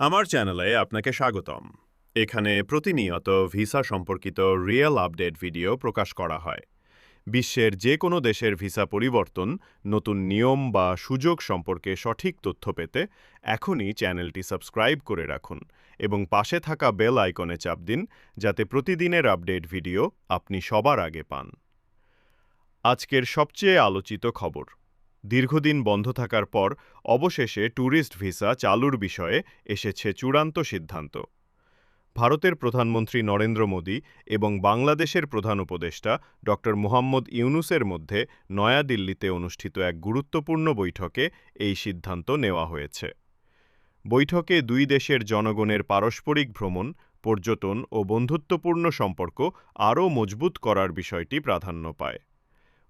আমার চ্যানেলে আপনাকে স্বাগতম। এখানে প্রতিনিয়ত ভিসা সম্পর্কিত রিয়েল আপডেট ভিডিও প্রকাশ করা হয়। বিশ্বের যে কোনো দেশের ভিসা পরিবর্তন, নতুন নিয়ম বা সুযোগ সম্পর্কে সঠিক তথ্য পেতে এখনই চ্যানেলটি সাবস্ক্রাইব করে রাখুন এবং পাশে থাকা বেল আইকনে চাপ দিন যাতে প্রতিদিনের আপডেট ভিডিও আপনি সবার আগে পান। আজকের সবচেয়ে আলোচিত খবর। দীর্ঘদিন বন্ধ থাকার পর অবশেষে ট্যুরিস্ট ভিসা চালুর বিষয়ে এসেছে চূড়ান্ত সিদ্ধান্ত। ভারতের প্রধানমন্ত্রী নরেন্দ্র মোদী এবং বাংলাদেশের প্রধান উপদেষ্টা ড মোহাম্মদ ইউনুসের মধ্যে নয়াদিল্লিতে অনুষ্ঠিত এক গুরুত্বপূর্ণ বৈঠকে এই সিদ্ধান্ত নেওয়া হয়েছে। বৈঠকে দুই দেশের জনগণের পারস্পরিক ভ্রমণ, পর্যটন ও বন্ধুত্বপূর্ণ সম্পর্ক আরও মজবুত করার বিষয়টি প্রাধান্য পায়।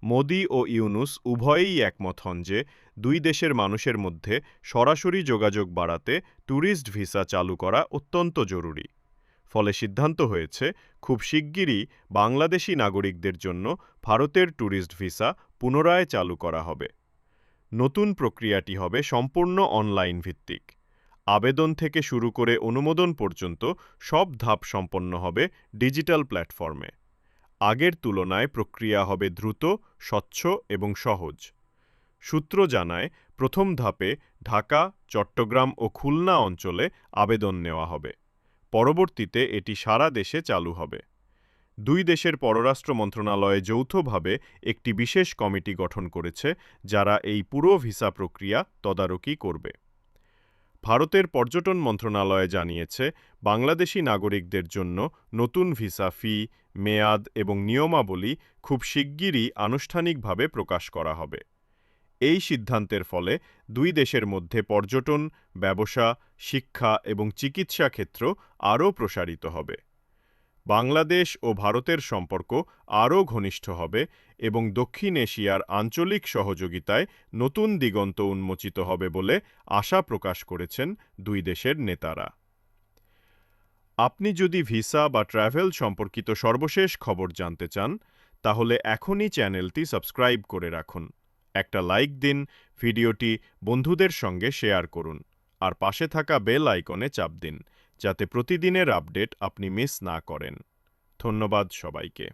মোদি ও ইউনুস উভয়েই একমত হন যে দুই দেশের মানুষের মধ্যে সরাসরি যোগাযোগ বাড়াতে ট্যুরিস্ট ভিসা চালু করা অত্যন্ত জরুরি। ফলে সিদ্ধান্ত হয়েছে, খুব শিগগিরই বাংলাদেশি নাগরিকদের জন্য ভারতের ট্যুরিস্ট ভিসা পুনরায় চালু করা হবে। নতুন প্রক্রিয়াটি হবে সম্পূর্ণ অনলাইন ভিত্তিক। আবেদন থেকে শুরু করে অনুমোদন পর্যন্ত সব ধাপ সম্পন্ন হবে ডিজিটাল প্ল্যাটফর্মে। আগের তুলনায় প্রক্রিয়া হবে দ্রুত, স্বচ্ছ এবং সহজ। সূত্র জানায়, প্রথম ধাপে ঢাকা, চট্টগ্রাম ও খুলনা অঞ্চলে আবেদন নেওয়া হবে। পরবর্তীতে এটি সারা দেশে চালু হবে। দুই দেশের পররাষ্ট্র মন্ত্রণালয়ে যৌথভাবে একটি বিশেষ কমিটি গঠন করেছে, যারা এই পুরো ভিসা প্রক্রিয়া তদারকি করবে। ভারতের পর্যটন মন্ত্রণালয় জানিয়েছে, বাংলাদেশি নাগরিকদের জন্য নতুন ভিসা ফি, মেয়াদ এবং নিয়মাবলী খুব শিগগিরই আনুষ্ঠানিকভাবে প্রকাশ করা হবে। এই সিদ্ধান্তের ফলে দুই দেশের মধ্যে পর্যটন, ব্যবসা, শিক্ষা এবং চিকিৎসা ক্ষেত্র আরও প্রসারিত হবে। বাংলাদেশ ও ভারতের সম্পর্ক আরও ঘনিষ্ঠ হবে এবং দক্ষিণ এশিয়ার আঞ্চলিক সহযোগিতায় নতুন দিগন্ত উন্মোচিত হবে বলে আশা প্রকাশ করেছেন দুই দেশের নেতারা। আপনি যদি ভিসা বা ট্র্যাভেল সম্পর্কিত সর্বশেষ খবর জানতে চান, তাহলে এখনই চ্যানেলটি সাবস্ক্রাইব করে রাখুন। একটা লাইক দিন, ভিডিওটি বন্ধুদের সঙ্গে শেয়ার করুন, আর পাশে থাকা বেল আইকনে চাপ দিন, যাতে প্রতিদিনের আপডেট আপনি মিস না করেন। ধন্যবাদ সবাইকে।